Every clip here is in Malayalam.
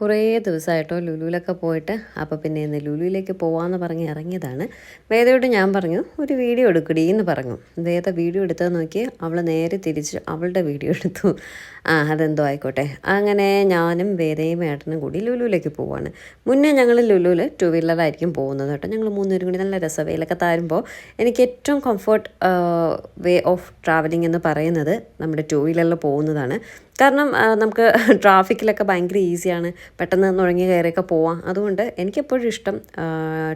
കുറേ ദിവസമായിട്ടോ ലുലുവിലൊക്കെ പോയിട്ട് അപ്പോൾ പിന്നെ ഇന്ന് ലുലുവിലേക്ക് പോവാമെന്ന് പറഞ്ഞ് ഇറങ്ങിയതാണ്. വേദയോട് ഞാൻ പറഞ്ഞു ഒരു വീഡിയോ എടുക്കടി എന്ന് പറഞ്ഞു. വേദ വീഡിയോ എടുത്തത് നോക്കി അവൾ നേരെ തിരിച്ച് അവളുടെ വീഡിയോ എടുത്തു. ആ അതെന്തോ ആയിക്കോട്ടെ. അങ്ങനെ ഞാനും വേദയും ഏട്ടനും കൂടി ലുലുവിലേക്ക് പോവാണ്. മുന്നേ ഞങ്ങൾ ലുലുവിൽ ടു വീലറായിരിക്കും പോകുന്നത് കേട്ടോ. ഞങ്ങൾ മൂന്നുപേരും കൂടി നല്ല രസവയിലൊക്കെ താരുമ്പോൾ എനിക്ക് ഏറ്റവും കംഫർട്ട് വേ ഓഫ് ട്രാവലിംഗ് എന്ന് പറയുന്നത് നമ്മുടെ ടു വീലറിൽ പോകുന്നതാണ്. കാരണം നമുക്ക് ട്രാഫിക്കിലൊക്കെ ഭയങ്കര ഈസിയാണ്. പെട്ടെന്ന് നുഴങ്ങി കയറിയൊക്കെ പോവാം. അതുകൊണ്ട് എനിക്കെപ്പോഴും ഇഷ്ടം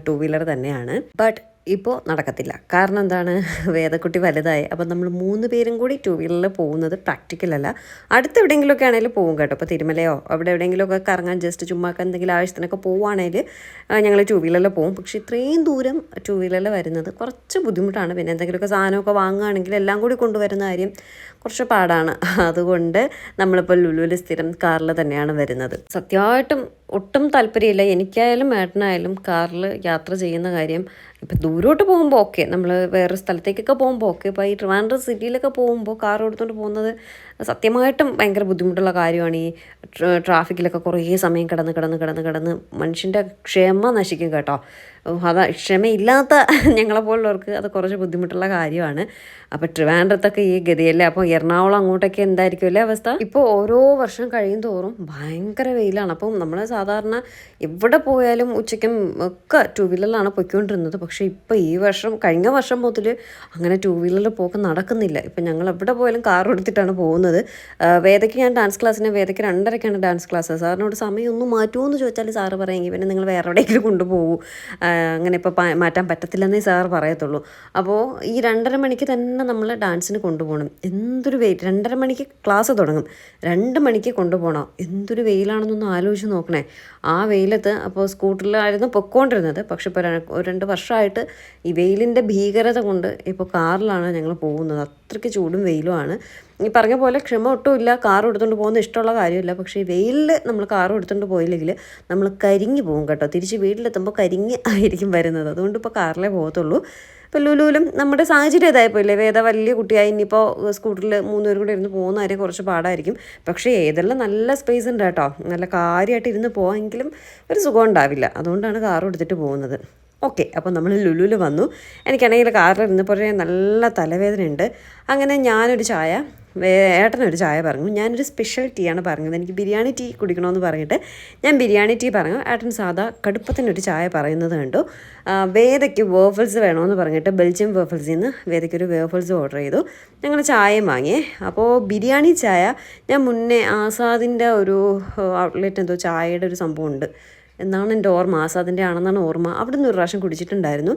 ടു വീലർ തന്നെയാണ്. ബട്ട് ഇപ്പോൾ നടക്കത്തില്ല. കാരണം എന്താണ്? വേദക്കുട്ടി വലുതായി. അപ്പം നമ്മൾ മൂന്ന് പേരും കൂടി ടു വീലറിൽ പോകുന്നത് പ്രാക്ടിക്കൽ അല്ല. അടുത്ത് എവിടെയെങ്കിലുമൊക്കെ ആണെങ്കിലും പോകും കേട്ടോ. അപ്പോൾ തിരുമലയോ അവിടെ എവിടെയെങ്കിലുമൊക്കെ കറങ്ങാൻ ജസ്റ്റ് ചുമ്മാക്കാൻ എന്തെങ്കിലും ആവശ്യത്തിനൊക്കെ പോവുകയാണെങ്കിൽ ഞങ്ങൾ ടു വീലറിൽ പോകും. പക്ഷേ ഇത്രയും ദൂരം ടു വീലറിൽ വരുന്നത് കുറച്ച് ബുദ്ധിമുട്ടാണ്. പിന്നെ എന്തെങ്കിലുമൊക്കെ സാധനമൊക്കെ വാങ്ങുകയാണെങ്കിൽ എല്ലാം കൂടി കൊണ്ടുവരുന്ന കാര്യം കുറച്ച് പാടാണ്. അതുകൊണ്ട് നമ്മളിപ്പോൾ ലുലുവിൽ സ്ഥിരം കാറിൽ തന്നെയാണ് വരുന്നത്. സത്യമായിട്ടും ഒട്ടും താല്പര്യമില്ല. എനിക്കായാലും ഏട്ടനായാലും കാറിൽ യാത്ര ചെയ്യുന്ന കാര്യം ഇപ്പം ദൂരോട്ട് പോകുമ്പോൾ ഓക്കെ. നമ്മൾ വേറെ സ്ഥലത്തേക്കൊക്കെ പോകുമ്പോൾ ഓക്കെ. ഇപ്പോൾ ഈ ട്രിവാൻഡ്രം സിറ്റിയിലൊക്കെ പോകുമ്പോൾ കാർ എടുത്തുകൊണ്ട് പോകുന്നത് സത്യമായിട്ടും ഭയങ്കര ബുദ്ധിമുട്ടുള്ള കാര്യമാണ് ഈ ട്ര- ട്രാഫിക്കിലൊക്കെ കുറേ സമയം കിടന്ന് കിടന്ന് കിടന്ന് കിടന്ന് മനുഷ്യന്റെ ക്ഷമ നശിക്കും കേട്ടോ. അതാ ക്ഷമയില്ലാത്ത ഞങ്ങളെപ്പോലുള്ളവർക്ക് അത് കുറച്ച് ബുദ്ധിമുട്ടുള്ള കാര്യമാണ്. അപ്പോൾ ട്രിവാൻഡ്രത്തൊക്കെ ഈ ഗതിയല്ലേ? അപ്പോൾ എറണാകുളം അങ്ങോട്ടൊക്കെ എന്തായിരിക്കും അല്ലേ അവസ്ഥ? ഇപ്പോൾ ഓരോ വർഷം കഴിയും തോറും ഭയങ്കര വെയിലാണ്. അപ്പം നമ്മൾ സാധാരണ എവിടെ പോയാലും ഉച്ചയ്ക്കും ഒക്കെ ടൂ വീലറിലാണ് പൊയ്ക്കൊണ്ടിരുന്നത്. പക്ഷേ ഇപ്പോൾ ഈ വർഷം കഴിഞ്ഞ വർഷം മുതൽ അങ്ങനെ ടൂ വീലറിൽ പോക്ക് നടക്കുന്നില്ല. ഇപ്പം ഞങ്ങൾ എവിടെ പോയാലും കാർ എടുത്തിട്ടാണ് പോകുന്നത്. ആ, വേദയ്ക്ക് ഞാൻ ഡാൻസ് ക്ലാസ്സിന് വേദയ്ക്ക് രണ്ടരയ്ക്കാണ് ഡാൻസ് ക്ലാസ് സാറിനോട് സമയം ഒന്ന് ചോദിച്ചാൽ സാറ് പറയുമെങ്കിൽ പിന്നെ നിങ്ങൾ വേറെ എവിടെയെങ്കിലും കൊണ്ടുപോകൂ. അങ്ങനെ ഇപ്പോൾ മാറ്റാൻ പറ്റത്തില്ലെന്നേ സാർ പറയത്തുള്ളൂ. അപ്പോൾ ഈ രണ്ടര മണിക്ക് തന്നെ നമ്മൾ ഡാൻസിന് കൊണ്ടുപോകണം. എന്തൊരു വെയിൽ രണ്ടര മണിക്ക് ക്ലാസ് തുടങ്ങും. രണ്ട് മണിക്ക് കൊണ്ടുപോകണം. എന്തൊരു വെയിലാണെന്നൊന്ന് ആലോചിച്ച് നോക്കണേ. ആ വെയിലത്ത് അപ്പോൾ സ്കൂട്ടറിലായിരുന്നു പൊക്കോണ്ടിരുന്നത്. പക്ഷെ ഇപ്പോൾ ഒരു രണ്ട് വർഷമായിട്ട് ഈ വെയിലിന്റെ ഭീകരത കൊണ്ട് ഇപ്പോൾ കാറിലാണ് ഞങ്ങൾ പോകുന്നത്. അത്രയ്ക്ക് ചൂടും വെയിലുമാണ് ഈ പറഞ്ഞ പോലെ ക്ഷമ ഒട്ടുമില്ല കാർ എടുത്തുകൊണ്ട് പോകുന്ന ഇഷ്ടമുള്ള കാര്യമില്ല. പക്ഷേ വെയിലിൽ നമ്മൾ കാർ എടുത്തുകൊണ്ട് പോയില്ലെങ്കിൽ നമ്മൾ കരിഞ്ഞു പോകും കേട്ടോ. തിരിച്ച് വീട്ടിലെത്തുമ്പോൾ കരിഞ്ഞ് ആയിരിക്കും വരുന്നത്. അതുകൊണ്ട് ഇപ്പോൾ കാറിലേ പോകത്തുള്ളൂ. ഇപ്പോൾ ലുലുവിലും നമ്മുടെ സാഹചര്യം ഇതായപ്പോൾ ഇല്ലേ വേദ വലിയ കുട്ടിയായി ഇനിയിപ്പോൾ സ്കൂട്ടറിൽ മൂന്നുപേരും കൂടെ ഇരുന്ന് പോകുന്ന കാര്യം കുറച്ച് പാടായിരിക്കും. പക്ഷേ ഏതെല്ലാം നല്ല സ്പേസ് ഉണ്ട് കേട്ടോ. നല്ല കാര്യമായിട്ട് ഇരുന്ന് പോകാമെങ്കിലും ഒരു സുഖം ഉണ്ടാവില്ല. അതുകൊണ്ടാണ് കാർ എടുത്തിട്ട് പോകുന്നത്. ഓക്കെ അപ്പോൾ നമ്മൾ ലുലുവിൽ വന്നു. എനിക്കാണെങ്കിൽ കാറിൽ ഇരുന്നപ്പോഴേ നല്ല തലവേദന ഉണ്ട് അങ്ങനെ ഞാനൊരു ചായ ഏട്ടനൊരു ചായ പറഞ്ഞു. ഞാനൊരു സ്പെഷ്യൽ ടീ ആണ് പറഞ്ഞത്. എനിക്ക് ബിരിയാണി ടീ കുടിക്കണമെന്ന് പറഞ്ഞിട്ട് ഞാൻ ബിരിയാണി ടീ പറഞ്ഞു. ഏട്ടൻ സാധാ കടുപ്പത്തിനൊരു ചായ പറയുന്നത് കണ്ടു. വേദയ്ക്ക് വേഫിൾസ് വേണമെന്ന് പറഞ്ഞിട്ട് ബെൽജിയം വേഫിൾസിൽ നിന്ന് വേദയ്ക്ക് ഒരു വേഫിൾസ് ഓർഡർ ചെയ്തു. ഞങ്ങൾ ചായയും വാങ്ങിയേ അപ്പോൾ ബിരിയാണി ചായ ഞാൻ മുന്നേ ആസാദിന്റെ ഒരു ഔട്ട്ലെറ്റ് എന്തോ ചായയുടെ ഒരു സംഭവം ഉണ്ട്. എന്നാണ് എന്റെ ഓർമ്മ. ആസാദിന്റെ ആണെന്നാണ് ഓർമ്മ. അവിടെ നിന്ന് ഒരു പ്രാവശ്യം കുടിച്ചിട്ടുണ്ടായിരുന്നു.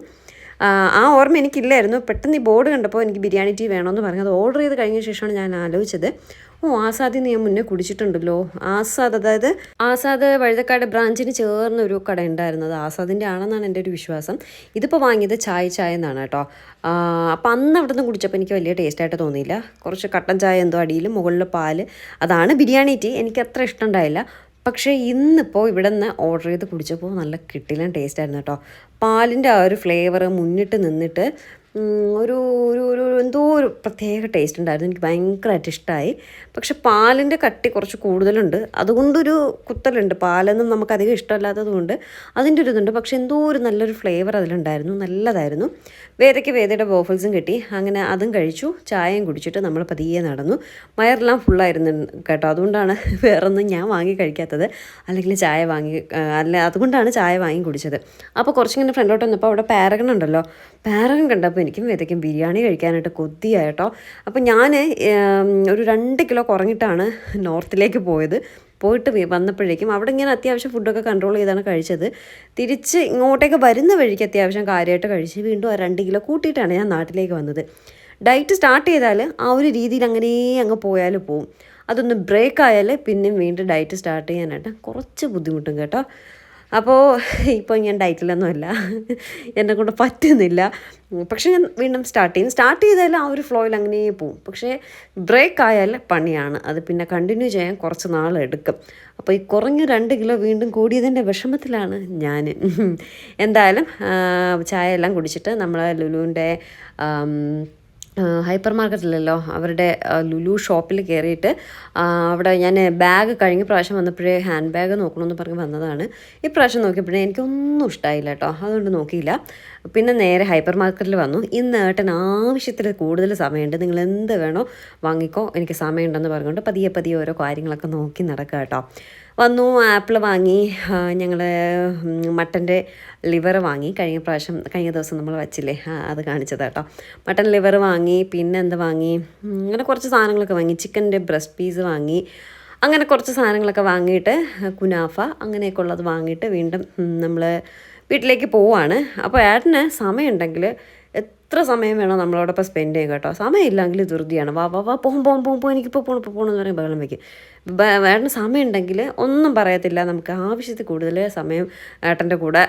ആ, ഓർമ്മ എനിക്കില്ലായിരുന്നു. പെട്ടെന്ന് ഈ ബോർഡ് കണ്ടപ്പോൾ എനിക്ക് ബിരിയാണി ടീ വേണമെന്ന് പറഞ്ഞു അത് ഓർഡർ ചെയ്ത് കഴിഞ്ഞ ശേഷമാണ് ഞാൻ ആലോചിച്ചത്. ഓ ആസാദി ഞാൻ മുന്നേ കുടിച്ചിട്ടുണ്ടല്ലോ. ആസാദ് അതായത് ആസാദ് വഴുതക്കാട് ബ്രാഞ്ചിന് ചേർന്ന ഒരു കട ഉണ്ടായിരുന്നത് ആസാദിന്റെ ആണെന്നാണ് എന്റെ ഒരു വിശ്വാസം. ഇതിപ്പോൾ വാങ്ങിയത് ചായ ചായ എന്നാണ് കേട്ടോ. അപ്പം അന്ന് അവിടെ നിന്ന് കുടിച്ചപ്പോൾ എനിക്ക് വലിയ ടേസ്റ്റായിട്ട് തോന്നിയില്ല. കുറച്ച് കട്ടൻ ചായ എന്തോ അടിയിൽ മുകളിൽ പാൽ. അതാണ് ബിരിയാണി ടീ. എനിക്ക് അത്ര ഇഷ്ടമുണ്ടായില്ല പക്ഷേ ഇന്നിപ്പോൾ ഇവിടെ നിന്ന് ഓർഡർ ചെയ്ത് കുടിച്ചപ്പോൾ നല്ല കിട്ടില്ല ടേസ്റ്റ് ആയിരുന്നു കേട്ടോ. പാലിന്റെ ആ ഒരു ഫ്ലേവർ മുന്നിട്ട് നിന്നിട്ട് ഒരു ഒരു ഒരു എന്തോ ഒരു പ്രത്യേക ടേസ്റ്റ് ഉണ്ടായിരുന്നു. എനിക്ക് ഭയങ്കരമായിട്ട് ഇഷ്ടമായി പക്ഷെ പാലിന്റെ കട്ടി കുറച്ച് കൂടുതലുണ്ട്. അതുകൊണ്ടൊരു കുത്തലുണ്ട്. പാലൊന്നും നമുക്ക് അധികം ഇഷ്ടമല്ലാത്തത് കൊണ്ട് അതിന്റെ ഒരു ഇതുണ്ട്. പക്ഷെ എന്തോ ഒരു നല്ലൊരു ഫ്ലേവർ അതിലുണ്ടായിരുന്നു. നല്ലതായിരുന്നു. വേദയ്ക്ക് വേദയുടെ ബോഫൽസും കിട്ടി. അങ്ങനെ അതും കഴിച്ചു. ചായയും കുടിച്ചിട്ട് നമ്മൾ പതിയെ നടന്നു. വയറെല്ലാം ഫുള്ളായിരുന്നു കേട്ടോ. അതുകൊണ്ടാണ് വേറൊന്നും ഞാൻ വാങ്ങി കഴിക്കാത്തത്. അല്ലെങ്കിൽ ചായ വാങ്ങി അല്ല അതുകൊണ്ടാണ് ചായ വാങ്ങി കുടിച്ചത്. അപ്പോൾ കുറച്ചിങ്ങനെ ഫ്രണ്ടോട്ട് വന്നപ്പോൾ അവിടെ പാരഗൺ ഉണ്ടല്ലോ. പാരഗൺ കണ്ടപ്പോൾ എനിക്കും വിതയ്ക്കും. ബിരിയാണി കഴിക്കാനായിട്ട് കൊതിയായിട്ടോ അപ്പോൾ ഞാൻ ഒരു രണ്ട് കിലോ കുറഞ്ഞിട്ടാണ് നോർത്തിലേക്ക് പോയത്. പോയിട്ട് വന്നപ്പോഴേക്കും അവിടെ ഇങ്ങനെ അത്യാവശ്യം ഫുഡൊക്കെ കൺട്രോൾ ചെയ്താണ് കഴിച്ചത്. തിരിച്ച് ഇങ്ങോട്ടേക്ക് വരുന്ന വഴിക്ക് അത്യാവശ്യം കാര്യമായിട്ട് കഴിച്ച് വീണ്ടും ആ രണ്ട് കിലോ കൂട്ടിയിട്ടാണ് ഞാൻ നാട്ടിലേക്ക് വന്നത്. ഡയറ്റ് സ്റ്റാർട്ട് ചെയ്താൽ ആ ഒരു രീതിയിൽ അങ്ങനെ അങ്ങ് പോയാൽ പോവും. അതൊന്ന് ബ്രേക്ക് ആയാൽ പിന്നെയും വീണ്ടും ഡയറ്റ് സ്റ്റാർട്ട് ചെയ്യാനായിട്ട് കുറച്ച് ബുദ്ധിമുട്ടും കേട്ടോ. അപ്പോൾ ഇപ്പോൾ ഞാൻ ഡയറ്റിലൊന്നുമല്ല. എന്നെ കൊണ്ട് പറ്റുന്നില്ല. പക്ഷെ ഞാൻ വീണ്ടും സ്റ്റാർട്ട് ചെയ്യും സ്റ്റാർട്ട് ചെയ്താൽ ആ ഒരു ഫ്ലോയിൽ അങ്ങനെ പോവും. പക്ഷേ ബ്രേക്ക് ആയാൽ പണിയാണ്. അത് പിന്നെ കണ്ടിന്യൂ ചെയ്യാൻ കുറച്ച് നാൾ എടുക്കും. അപ്പോൾ ഈ കുറഞ്ഞ രണ്ട് കിലോ വീണ്ടും കൂടിയതിന്റെ വിഷമത്തിലാണ് ഞാൻ എന്തായാലും ചായ എല്ലാം കുടിച്ചിട്ട് നമ്മൾ ലുലുവിന്റെ ഹൈപ്പർ മാർക്കറ്റിലല്ലോ അവരുടെ ലുലു ഷോപ്പിൽ കയറിയിട്ട് അവിടെ ഞാൻ ബാഗ് കഴിഞ്ഞ പ്രാവശ്യം വന്നപ്പോഴേ ഹാൻഡ് ബാഗ് നോക്കണമെന്ന് പറഞ്ഞ് വന്നതാണ്. ഈ പ്രാവശ്യം നോക്കിയപ്പോഴേ എനിക്കൊന്നും ഇഷ്ടമായില്ല കേട്ടോ. അതുകൊണ്ട് നോക്കിയില്ല. പിന്നെ നേരെ ഹൈപ്പർ മാർക്കറ്റിൽ വന്നു. ഇന്ന് ഏട്ടൻ ആവശ്യത്തിൽ കൂടുതൽ സമയമുണ്ട്. നിങ്ങൾ എന്ത് വേണോ വാങ്ങിക്കോ. എനിക്ക് സമയമുണ്ടെന്ന് പറഞ്ഞുകൊണ്ട് പതിയെ പതിയെ ഓരോ കാര്യങ്ങളൊക്കെ നോക്കി നടക്കുക കേട്ടോ. വന്നു ആപ്പിൾ വാങ്ങി ഞങ്ങൾ മട്ടന്റെ ലിവർ വാങ്ങി. കഴിഞ്ഞ പ്രാവശ്യം കഴിഞ്ഞ ദിവസം നമ്മൾ വച്ചില്ലേ അത് കാണിച്ചത് കേട്ടോ മട്ടൻ ലിവർ വാങ്ങി പിന്നെ എന്താ വാങ്ങി? അങ്ങനെ കുറച്ച് സാധനങ്ങളൊക്കെ വാങ്ങി. ചിക്കന്റെ ബ്രസ്റ്റ് പീസ് വാങ്ങി. അങ്ങനെ കുറച്ച് സാധനങ്ങളൊക്കെ വാങ്ങിയിട്ട് കുനാഫ അങ്ങനെയൊക്കെ ഉള്ളത് വാങ്ങിയിട്ട് വീണ്ടും നമ്മൾ വീട്ടിലേക്ക് പോവാണ്. അപ്പോൾ ഏട്ടന് സമയമുണ്ടെങ്കിൽ എത്ര സമയം വേണോ നമ്മളോടൊപ്പം സ്പെൻഡ് ചെയ്യും കേട്ടോ? സമയമില്ലെങ്കിൽ ധൃതിയാണ്. വാ വാ വാ പോകും പോകും പോകും പോകും എനിക്കിപ്പോൾ പോകണം ഇപ്പോൾ പോകണമെന്ന് പറയും ബഹളം വയ്ക്കും വേണ്ട സമയമുണ്ടെങ്കിൽ ഒന്നും പറയത്തില്ല. നമുക്ക് ആവശ്യത്തിൽ കൂടുതൽ സമയം ഏട്ടന്റെ കൂടെ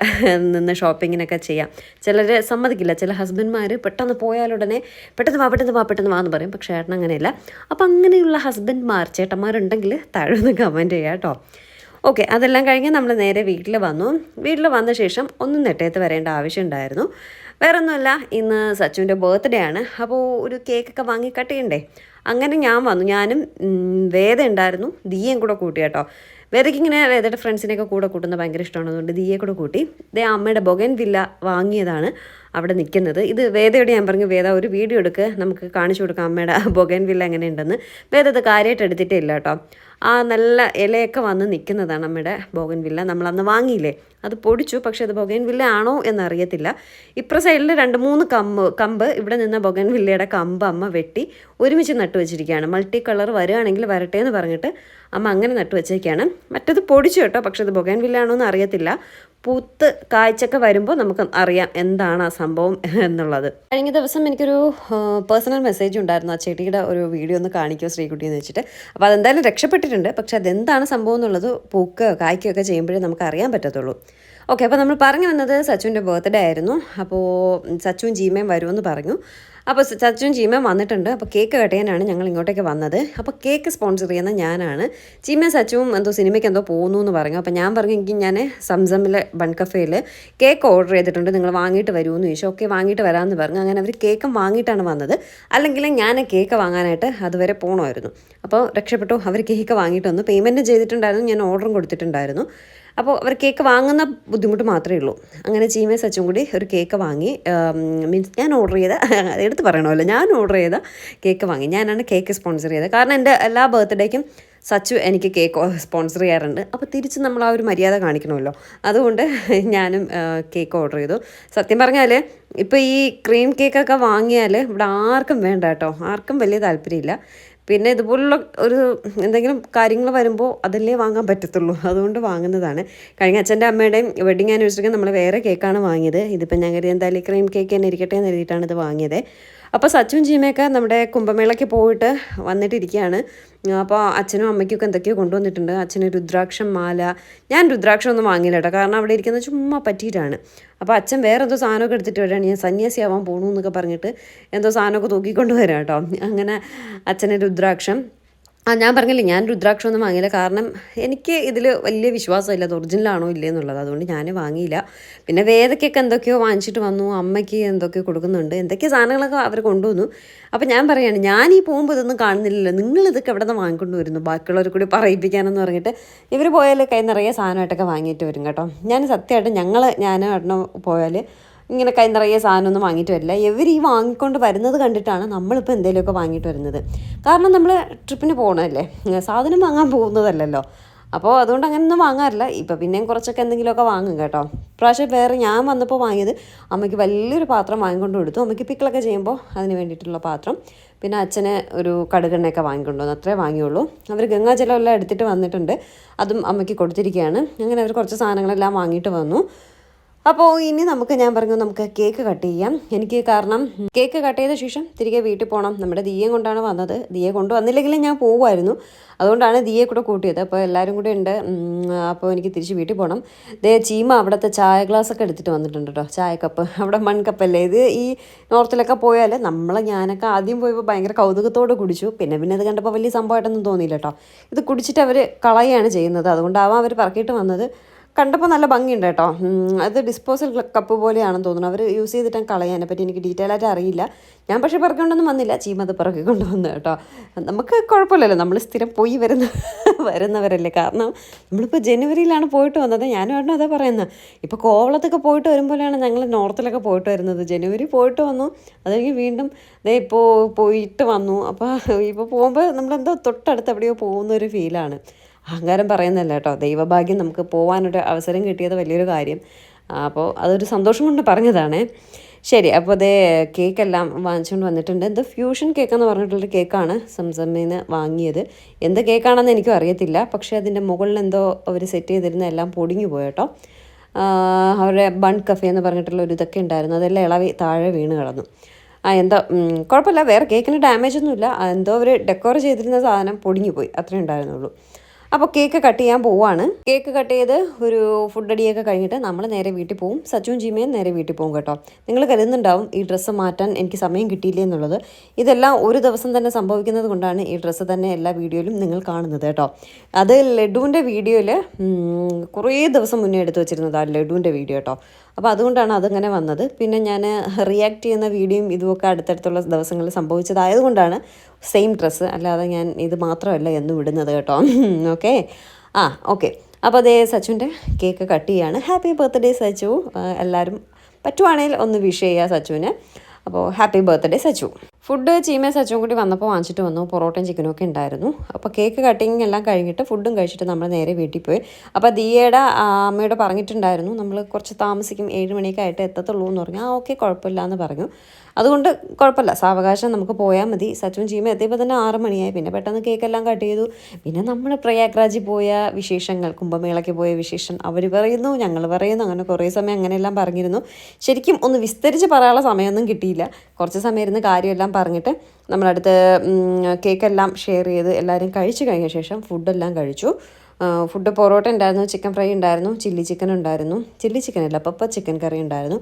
നിന്ന് ഷോപ്പിങ്ങിനൊക്കെ ചെയ്യാം. ചിലർ സമ്മതിക്കില്ല. ചില ഹസ്ബൻഡ്മാർ പെട്ടെന്ന് പോയാലുടനെ പെട്ടെന്ന് വാ പെട്ടെന്ന് വാ പെട്ടെന്ന് വാ എന്ന് പറയും. പക്ഷേ ഏട്ടൻ അങ്ങനെയല്ല അപ്പം അങ്ങനെയുള്ള ഹസ്ബൻഡ്മാർ ചേട്ടന്മാരുണ്ടെങ്കിൽ താഴെ ഒന്ന് കമന്റ് ചെയ്യാം കേട്ടോ. ഓക്കെ അതെല്ലാം കഴിഞ്ഞ് നമ്മൾ നേരെ വീട്ടിൽ വന്നു. വീട്ടിൽ വന്ന ശേഷം ഒന്നും നെട്ടയത്ത് വരേണ്ട ആവശ്യമുണ്ടായിരുന്നു. വേറെ ഒന്നുമല്ല ഇന്ന് സച്ചുവിന്റെ ബർത്ത്ഡേ ആണ്. അപ്പോൾ ഒരു കേക്കൊക്കെ വാങ്ങി കട്ട് ചെയ്യണ്ടേ? അങ്ങനെ ഞാൻ വന്നു. ഞാനും വേദ ഉണ്ടായിരുന്നു. ദീയയും കൂടെ കൂട്ടി കേട്ടോ. വേദയ്ക്ക് ഇങ്ങനെ വേദയുടെ ഫ്രണ്ട്സിനെയൊക്കെ കൂടെ കൂട്ടുന്നത് ഭയങ്കര ഇഷ്ടമാണ് അതുകൊണ്ട് ദീയെ കൂടെ കൂട്ടി. ദേ അമ്മയുടെ ബൊഗൻ വില്ല വാങ്ങിയതാണ്. അവിടെ നിൽക്കുന്നത്. ഇത് വേദയോട് ഞാൻ പറഞ്ഞു വേദ ഒരു വീഡിയോ എടുക്ക്. നമുക്ക് കാണിച്ചു കൊടുക്കാം അമ്മയുടെ ബൊഗൻ വില്ല എങ്ങനെയുണ്ടെന്ന് വേദ ഇത് കാര്യമായിട്ട് എടുത്തിട്ടില്ല കേട്ടോ. ആ നല്ല ഇലയൊക്കെ വന്ന് നിൽക്കുന്നതാണ് നമ്മുടെ ബോഗൻ വില്ല. നമ്മൾ അന്ന് വാങ്ങിയില്ലേ? അത് പൊടിച്ചു. പക്ഷേ അത് ബൊഗൻ വില്ല ആണോ എന്നറിയത്തില്ല. ഇപ്പുറ സൈഡിൽ രണ്ട് മൂന്ന് കമ്പ് കമ്പ്. ഇവിടെ നിന്ന ബൊഗൻ വില്ലയുടെ കമ്പ് അമ്മ വെട്ടി ഒരുമിച്ച് നട്ടു വെച്ചിരിക്കുകയാണ്. മൾട്ടി കളർ വരികയാണെങ്കിൽ വരട്ടെ എന്ന് പറഞ്ഞിട്ട് അമ്മ അങ്ങനെ നട്ടു വെച്ചേക്കാണ്. മറ്റത് പൊടിച്ചു കേട്ടോ. പക്ഷേ അത് ബൊഗൻ വില്ല ആണോ എന്ന് അറിയത്തില്ല. പൂത്ത് കാഴ്ചയൊക്കെ വരുമ്പോൾ നമുക്ക് അറിയാം എന്താണ് ആ സംഭവം എന്നുള്ളത്. കഴിഞ്ഞ ദിവസം എനിക്കൊരു പേഴ്സണൽ മെസ്സേജ് ഉണ്ടായിരുന്നു. ആ ചെടിയുടെ ഒരു വീഡിയോ ഒന്ന് കാണിക്കുമോ ശ്രീകുട്ടി എന്ന് വെച്ചിട്ട്. അപ്പോൾ അതെന്തായാലും രക്ഷപ്പെട്ടിട്ടുണ്ട്. പക്ഷെ അതെന്താണ് സംഭവം എന്നുള്ളത് പൂക്ക് കായ്ക്കുകയൊക്കെ ചെയ്യുമ്പോഴേ നമുക്ക് അറിയാൻ പറ്റത്തുള്ളൂ. ഓക്കെ അപ്പോൾ നമ്മൾ പറഞ്ഞു വന്നത് സച്ചുവിന്റെ ബർത്ത്ഡേ ആയിരുന്നു. അപ്പോൾ സച്ചുവും ജീമയും വരുമെന്ന് പറഞ്ഞു. അപ്പോൾ ചച്ചും ചീമയും വന്നിട്ടുണ്ട്. അപ്പോൾ കേക്ക് കട്ടിയാനാണ് ഞങ്ങൾ ഇങ്ങോട്ടേക്ക് വന്നത്. അപ്പോൾ കേക്ക് സ്പോൺസർ ചെയ്യുന്ന ഞാനാണ്. ചീമയും സച്ചുവും എന്തോ സിനിമയ്ക്ക് എന്തോ പോകുന്നു എന്ന് പറഞ്ഞു. അപ്പോൾ ഞാൻ പറഞ്ഞു എനിക്ക് ഞാൻ സംസമിലെ ബൺ കഫേയിൽ കേക്ക് ഓർഡർ ചെയ്തിട്ടുണ്ട്. നിങ്ങൾ വാങ്ങിയിട്ട് വരുമെന്ന് ചോദിച്ചു. ഓക്കെ വാങ്ങിയിട്ട് വരാമെന്ന് പറഞ്ഞു. അങ്ങനെ അവർ കേക്കും വാങ്ങിയിട്ടാണ് വന്നത്. അല്ലെങ്കിൽ ഞാൻ കേക്ക് വാങ്ങാനായിട്ട് അതുവരെ പോകണമായിരുന്നു അപ്പോൾ രക്ഷപ്പെട്ടു. അവർ കേക്ക് വാങ്ങിയിട്ട് വന്നു. പേയ്മെന്റ് ചെയ്തിട്ടുണ്ടായിരുന്നു. ഞാൻ ഓർഡറും കൊടുത്തിട്ടുണ്ടായിരുന്നു. അപ്പോൾ അവർ കേക്ക് വാങ്ങുന്ന ബുദ്ധിമുട്ട് മാത്രമേ ഉള്ളൂ. അങ്ങനെ ചീമയും സച്ചും കൂടി ഒരു കേക്ക് വാങ്ങി മീൻസ് ഞാൻ ഓർഡർ ചെയ്ത എടുത്ത് പറയണമല്ലോ ഞാൻ ഓർഡർ ചെയ്ത കേക്ക് വാങ്ങി. ഞാനാണ് കേക്ക് സ്പോൺസർ ചെയ്തത്. കാരണം എന്റെ എല്ലാ ബർത്ത്ഡേക്കും സച്ചു എനിക്ക് കേക്ക് സ്പോൺസർ ചെയ്യാറുണ്ട്. അപ്പോൾ തിരിച്ച് നമ്മൾ ആ ഒരു മര്യാദ കാണിക്കണമല്ലോ. അതുകൊണ്ട് ഞാനും കേക്ക് ഓർഡർ ചെയ്തു. സത്യം പറഞ്ഞാൽ ഇപ്പോൾ ഈ ക്രീം കേക്കൊക്കെ വാങ്ങിയാൽ ഇവിടെ ആർക്കും വേണ്ട കേട്ടോ. ആർക്കും വലിയ താല്പര്യമില്ല. പിന്നെ ഇതുപോലുള്ള ഒരു എന്തെങ്കിലും കാര്യങ്ങൾ വരുമ്പോൾ അതല്ലേ വാങ്ങാൻ പറ്റത്തുള്ളൂ. അതുകൊണ്ട് വാങ്ങുന്നതാണ്. കഴിഞ്ഞ അച്ഛന്റെ അമ്മയുടെയും വെഡിങ് ആനിവേഴ്സറിക്ക് നമ്മൾ വേറെ കേക്കാണ് വാങ്ങിയത്. ഇതിപ്പോൾ ഞാൻ കരുതി എന്തായാലും ക്രീം കേക്ക് തന്നെ ഇരിക്കട്ടെ എന്ന് എഴുതിയിട്ടാണ് ഇത് വാങ്ങിയത്. അപ്പോൾ സച്ചും ജീമയൊക്കെ നമ്മുടെ കുംഭമേളയ്ക്ക് പോയിട്ട് വന്നിട്ടിരിക്കുകയാണ്. അപ്പോൾ അച്ഛനും അമ്മയ്ക്കൊക്കെ എന്തൊക്കെയോ കൊണ്ടുവന്നിട്ടുണ്ട്. അച്ഛന് രുദ്രാക്ഷം മാല. ഞാൻ രുദ്രാക്ഷം ഒന്നും വാങ്ങിയില്ല കേട്ടോ. കാരണം അവിടെ ഇരിക്കുന്നത് ചുമ്മാ പറ്റിയിട്ടാണ്. അപ്പോൾ അച്ഛൻ വേറെ എന്തോ സാധനമൊക്കെ എടുത്തിട്ട് വരികയാണ്. ഞാൻ സന്യാസിയാവാൻ പോകണു എന്നൊക്കെ പറഞ്ഞിട്ട് എന്തോ സാധനമൊക്കെ തൂക്കിക്കൊണ്ട് വരാം കേട്ടോ. അങ്ങനെ അച്ഛന് രുദ്രാക്ഷം ആ ഞാൻ പറഞ്ഞില്ലേ ഞാൻ രുദ്രാക്ഷം ഒന്നും വാങ്ങിയില്ല. കാരണം എനിക്ക് ഇതിൽ വലിയ വിശ്വാസമില്ല. അത് ഒറിജിനലാണോ ഇല്ലേ എന്നുള്ളത്. അതുകൊണ്ട് ഞാൻ വാങ്ങിയില്ല. പിന്നെ വേദയ്ക്കൊക്കെ എന്തൊക്കെയോ വാങ്ങിച്ചിട്ട് വന്നു. അമ്മയ്ക്ക് എന്തൊക്കെയോ കൊടുക്കുന്നുണ്ട്. എന്തൊക്കെ സാധനങ്ങളൊക്കെ അവർ കൊണ്ടുവന്നു. അപ്പോൾ ഞാൻ പറയാണ് ഞാൻ ഈ പോകുമ്പോൾ ഇതൊന്നും കാണുന്നില്ലല്ലോ. നിങ്ങൾ ഇതൊക്കെ എവിടെ നിന്ന് വാങ്ങിക്കൊണ്ട് വരുന്നു? ബാക്കിയുള്ളവർ കൂടി പറയിപ്പിക്കാനെന്ന് പറഞ്ഞിട്ട് ഇവർ പോയാൽ കൈ നിറയെ സാധനമായിട്ടൊക്കെ വാങ്ങിയിട്ട് വരും കേട്ടോ. ഞാൻ സത്യമായിട്ട് ഞങ്ങൾ ഞാൻ ഏട്ടനോ പോയാൽ ഇങ്ങനെ കൈ നിറയെ സാധനമൊന്നും വാങ്ങിയിട്ട് വരില്ല. ഇവർ ഈ വാങ്ങിക്കൊണ്ട് വരുന്നത് കണ്ടിട്ടാണ് നമ്മളിപ്പോൾ എന്തെങ്കിലുമൊക്കെ വാങ്ങിയിട്ട് വരുന്നത്. കാരണം നമ്മൾ ട്രിപ്പിന് പോകണമല്ലേ സാധനം വാങ്ങാൻ പോകുന്നതല്ലല്ലോ. അപ്പോൾ അതുകൊണ്ട് അങ്ങനെയൊന്നും വാങ്ങാറില്ല. ഇപ്പം പിന്നെയും കുറച്ചൊക്കെ എന്തെങ്കിലുമൊക്കെ വാങ്ങും കേട്ടോ. പ്രാവശ്യം വേറെ ഞാൻ വന്നപ്പോൾ വാങ്ങിയത് അമ്മയ്ക്ക് വലിയൊരു പാത്രം വാങ്ങിക്കൊണ്ട് കൊടുത്തു. അമ്മയ്ക്ക് പിക്കിളൊക്കെ ചെയ്യുമ്പോൾ അതിന് വേണ്ടിയിട്ടുള്ള പാത്രം. പിന്നെ അച്ഛനെ ഒരു കടുകെണ്ണയൊക്കെ വാങ്ങിക്കൊണ്ട് വന്നു. അത്രേ വാങ്ങിയുള്ളൂ. അവർ ഗംഗാജലം എല്ലാം എടുത്തിട്ട് വന്നിട്ടുണ്ട്. അതും അമ്മയ്ക്ക് കൊടുത്തിരിക്കുകയാണ്. അങ്ങനെ അവർ കുറച്ച് സാധനങ്ങളെല്ലാം വാങ്ങിയിട്ട് വന്നു. അപ്പോൾ ഇനി നമുക്ക് ഞാൻ പറഞ്ഞു നമുക്ക് കേക്ക് കട്ട് ചെയ്യാം. എനിക്ക് കാരണം കേക്ക് കട്ട് ചെയ്ത ശേഷം തിരികെ വീട്ടിൽ പോകണം നമ്മുടെ ദിയെ കൊണ്ടാണ് വന്നത്. ദിയെ കൊണ്ടുവന്നില്ലെങ്കിലും ഞാൻ പോകുമായിരുന്നു അതുകൊണ്ടാണ് ദിയെ കൂടെ കൂട്ടിയത്. അപ്പോൾ എല്ലാവരും കൂടെ ഉണ്ട്. അപ്പോൾ എനിക്ക് തിരിച്ച് വീട്ടിൽ പോകണം ദേ ചീമ അവിടുത്തെ ചായ ഗ്ലാസ് ഒക്കെ എടുത്തിട്ട് വന്നിട്ടുണ്ട് കേട്ടോ. ചായ കപ്പ്. അവിടെ മൺകപ്പല്ലേ ഇത് ഈ നോർത്തിലൊക്കെ പോയാൽ നമ്മൾ ഞാനൊക്കെ ആദ്യം പോയപ്പോൾ ഭയങ്കര കൗതുകത്തോടെ കുടിച്ചു. പിന്നെ പിന്നെ അത് കണ്ടപ്പോൾ വലിയ സംഭവമായിട്ടൊന്നും തോന്നിയില്ല കേട്ടോ. ഇത് കുടിച്ചിട്ട് അവർ കളയാണ് ചെയ്യുന്നത്. അതുകൊണ്ടാവാം അവർ പറക്കിയിട്ട് വന്നത്. കണ്ടപ്പോൾ നല്ല ഭംഗിയുണ്ട് കേട്ടോ. അത് ഡിസ്പോസൽ കപ്പ് പോലെയാണെന്ന് തോന്നുന്നു. അവർ യൂസ് ചെയ്തിട്ട് കളയാനെ പറ്റി എനിക്ക് ഡീറ്റെയിൽ ആയിട്ട് അറിയില്ല. ഞാൻ പക്ഷേ പറക്കൊണ്ടൊന്നും വന്നില്ല. ചീമ അത് പിറക്കി കൊണ്ടുവന്നു കേട്ടോ. നമുക്ക് കുഴപ്പമില്ലല്ലോ. നമ്മൾ സ്ഥിരം പോയി വരുന്ന വരുന്നവരല്ലേ. കാരണം നമ്മളിപ്പോൾ ജനുവരിയിലാണ് പോയിട്ട് വന്നത്. ഞാനും ഏട്ടനും അതാ പറയുന്നത് ഇപ്പോൾ കോവളത്തൊക്കെ പോയിട്ട് വരുമ്പോഴാണ് ഞങ്ങൾ നോർത്തിലൊക്കെ പോയിട്ട് വരുന്നത്. ജനുവരി പോയിട്ട് വന്നു. അതെനിക്ക് വീണ്ടും ദേ ഇപ്പോൾ പോയിട്ട് വന്നു. അപ്പോൾ ഇപ്പോൾ പോകുമ്പോൾ നമ്മളെന്തോ തൊട്ടടുത്ത് എവിടെയോ പോകുന്ന ഒരു ഫീലാണ് അഹങ്കാരം പറയുന്നല്ല കേട്ടോ. ദൈവഭാഗ്യം നമുക്ക് പോകാനൊരു അവസരം കിട്ടിയത് വലിയൊരു കാര്യം. അപ്പോൾ അതൊരു സന്തോഷം കൊണ്ട് പറഞ്ഞതാണ്. ശരി അപ്പോൾ അതേ കേക്കെല്ലാം വാങ്ങിച്ചുകൊണ്ട് വന്നിട്ടുണ്ട്. ഇത് ഫ്യൂഷൻ കേക്ക് എന്ന് പറഞ്ഞിട്ടുള്ളൊരു കേക്കാണ് സംസമ്മിന്ന് വാങ്ങിയത്. എന്ത് കേക്കാണെന്ന് എനിക്കും അറിയത്തില്ല. പക്ഷേ അതിന്റെ മുകളിൽ എന്തോ അവർ സെറ്റ് ചെയ്തിരുന്ന എല്ലാം പൊടിഞ്ഞു പോയട്ടോ അവരുടെ ബൺ കഫേ എന്ന് പറഞ്ഞിട്ടുള്ള ഒരു ഇതൊക്കെ ഉണ്ടായിരുന്നു. അതെല്ലാം ഇളവി താഴെ വീണ് കിടന്നു. ആ എന്തോ കുഴപ്പമില്ല. വേറെ കേക്കിന് ഡാമേജ് ഒന്നുമില്ല. എന്തോ അവർ ഡെക്കോർ ചെയ്തിരുന്ന സാധനം പൊടിഞ്ഞു പോയി. അത്രേ ഉണ്ടായിരുന്നുള്ളൂ. അപ്പോൾ കേക്ക് കട്ട് ചെയ്യാൻ പോവാണ്. കേക്ക് കട്ട് ചെയ്ത് ഒരു ഫുഡ് അടിയൊക്കെ കഴിഞ്ഞിട്ട് നമ്മൾ നേരെ വീട്ടിൽ പോകും സച്ചുവും ജീമയും നേരെ വീട്ടിൽ പോകും കേട്ടോ. നിങ്ങൾ കരുതുന്നുണ്ടാവും ഈ ഡ്രസ്സ് മാറ്റാൻ എനിക്ക് സമയം കിട്ടിയില്ല എന്നുള്ളത്. ഇതെല്ലാം ഒരു ദിവസം തന്നെ സംഭവിക്കുന്നത് കൊണ്ടാണ് ഈ ഡ്രസ്സ് തന്നെ എല്ലാ വീഡിയോയിലും നിങ്ങൾ കാണുന്നത് കേട്ടോ. അത് ലഡുവിന്റെ വീഡിയോയിൽ കുറേ ദിവസം മുന്നേ എടുത്തു വെച്ചിരുന്നത് ആ ലഡുവിന്റെ വീഡിയോ കേട്ടോ. അപ്പോൾ അതുകൊണ്ടാണ് അതങ്ങനെ വന്നത്. പിന്നെ ഞാൻ റിയാക്ട് ചെയ്യുന്ന വീഡിയോയും ഇതുമൊക്കെ അടുത്തടുത്തുള്ള ദിവസങ്ങളിൽ സംഭവിച്ചതായതുകൊണ്ടാണ് സെയിം ഡ്രസ്സ് അല്ലാതെ ഞാൻ ഇത് മാത്രമല്ല എന്ന് വിടുന്നത് കേട്ടോ. ഓക്കെ? ആ ഓക്കെ. അപ്പോൾ അതേ സച്ചുവിന്റെ കേക്ക് കട്ട് ചെയ്യാണ്. Happy birthday Sachu. എല്ലാവരും പറ്റുവാണെങ്കിൽ ഒന്ന് വിഷ് ചെയ്യുക സച്ചുവിന്. അപ്പോൾ ഹാപ്പി ബർത്ത്ഡേ സച്ചു. ഫുഡ് ചീമ സച്ചും കൂടി വന്നപ്പോൾ വാങ്ങിച്ചിട്ട് വന്നു. പൊറോട്ടയും ചിക്കനും ഒക്കെ ഉണ്ടായിരുന്നു. അപ്പോൾ കേക്ക് കട്ടിങ് എല്ലാം കഴിഞ്ഞിട്ട് ഫുഡും കഴിച്ചിട്ട് നമ്മൾ നേരെ വീട്ടിൽ പോയി. അപ്പോൾ ദിയയുടെ അമ്മയോട് പറഞ്ഞിട്ടുണ്ടായിരുന്നു. നമ്മൾ കുറച്ച് താമസിക്കും ഏഴ് മണിയൊക്കെ ആയിട്ട് എത്തത്തുള്ളൂ എന്ന് പറഞ്ഞു. ആ ഓക്കെ കുഴപ്പമില്ല എന്ന് പറഞ്ഞു. അതുകൊണ്ട് കുഴപ്പമില്ല. സാവകാശം നമുക്ക് പോയാൽ മതി. സച്ചും ചീമ എത്തിയപ്പോൾ തന്നെ ആറ് മണിയായി. പിന്നെ പെട്ടെന്ന് കേക്കെല്ലാം കട്ട് ചെയ്തു. പിന്നെ നമ്മൾ പ്രയാഗ്രാജിൽ പോയ വിശേഷങ്ങൾ കുംഭമേളയ്ക്ക് പോയ വിശേഷം അവർ പറയുന്നു ഞങ്ങൾ പറയുന്നു അങ്ങനെ കുറേ സമയം അങ്ങനെയെല്ലാം പറഞ്ഞിരുന്നു. ശരിക്കും ഒന്ന് വിസ്തരിച്ച് പറയാനുള്ള സമയമൊന്നും കിട്ടിയില്ല. കുറച്ച് സമയം ഇരുന്ന് കാര്യമെല്ലാം പറഞ്ഞിട്ട് നമ്മളടുത്ത് കേക്കെല്ലാം ഷെയർ ചെയ്ത് എല്ലാവരും കഴിച്ചു കഴിഞ്ഞ ശേഷം ഫുഡെല്ലാം കഴിച്ചു. ഫുഡ് പൊറോട്ട ഉണ്ടായിരുന്നു ചിക്കൻ ഫ്രൈ ഉണ്ടായിരുന്നു ചില്ലി ചിക്കൻ ഉണ്ടായിരുന്നു. ചില്ലി ചിക്കൻ അല്ല പപ്പ ചിക്കൻ കറി ഉണ്ടായിരുന്നു.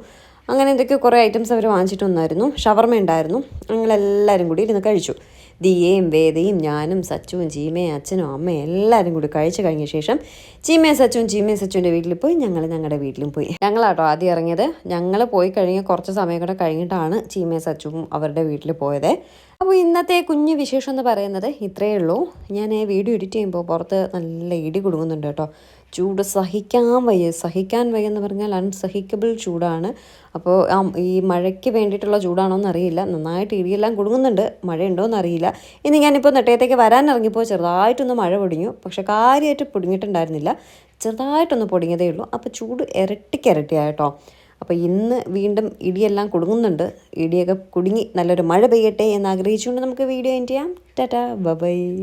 അങ്ങനെ എന്തൊക്കെയോ കുറേ ഐറ്റംസ് അവർ വാങ്ങിച്ചിട്ട് വന്നായിരുന്നു. ഷവർമ ഉണ്ടായിരുന്നു. ഞങ്ങളെല്ലാവരും കൂടി ഇരുന്ന് കഴിച്ചു. ദിയയും വേദയും ഞാനും സച്ചുവും ചീമയും അച്ഛനും അമ്മയും എല്ലാവരും കൂടി കഴിച്ചു കഴിഞ്ഞ ശേഷം ചീമയും സച്ചുവും ചീമയും സച്ചുവിന്റെ വീട്ടിൽ പോയി. ഞങ്ങൾ ഞങ്ങളുടെ വീട്ടിലും പോയി. ഞങ്ങളാട്ടോ ആദ്യം ഇറങ്ങിയത്. ഞങ്ങൾ പോയി കഴിഞ്ഞ് കുറച്ച് സമയം കൂടെ കഴിഞ്ഞിട്ടാണ് ചീമയും സച്ചുവും അവരുടെ വീട്ടിൽ പോയത്. അപ്പോൾ ഇന്നത്തെ കുഞ്ഞു വിശേഷം എന്ന് പറയുന്നത് ഇത്രയേ ഉള്ളൂ. ഞാൻ വീഡിയോ എഡിറ്റ് ചെയ്യുമ്പോൾ പുറത്ത് നല്ല ഇടി കൊടുങ്ങുന്നുണ്ട് കേട്ടോ. ചൂട് സഹിക്കാൻ വയ്യ. സഹിക്കാൻ വയ്യ എന്ന് പറഞ്ഞാൽ അൺസഹിക്കബിൾ ചൂടാണ്. അപ്പോൾ ആ ഈ മഴയ്ക്ക് വേണ്ടിയിട്ടുള്ള ചൂടാണോ എന്നറിയില്ല. നന്നായിട്ട് ഇടിയെല്ലാം കുടുങ്ങുന്നുണ്ട്. മഴയുണ്ടോ എന്നറിയില്ല ഇനി ഞാനിപ്പോൾ നെട്ടയത്തേക്ക് വരാൻ ഇറങ്ങിയപ്പോൾ ചെറുതായിട്ടൊന്ന് മഴ പൊടിഞ്ഞു. പക്ഷേ കാര്യമായിട്ട് പൊടിഞ്ഞിട്ടുണ്ടായിരുന്നില്ല. ചെറുതായിട്ടൊന്ന് പൊടിഞ്ഞതേ ഉള്ളൂ. അപ്പോൾ ചൂട് ഇരട്ടിക്കിരട്ടിയായിട്ടോ അപ്പോൾ ഇന്ന് വീണ്ടും ഇടിയെല്ലാം കുടുങ്ങുന്നുണ്ട്. ഇടിയൊക്കെ കുടുങ്ങി നല്ലൊരു മഴ പെയ്യട്ടെ എന്ന് ആഗ്രഹിച്ചുകൊണ്ട് നമുക്ക് വീഡിയോ എൻഡ് ചെയ്യാം. ടാറ്റാ. ബൈ.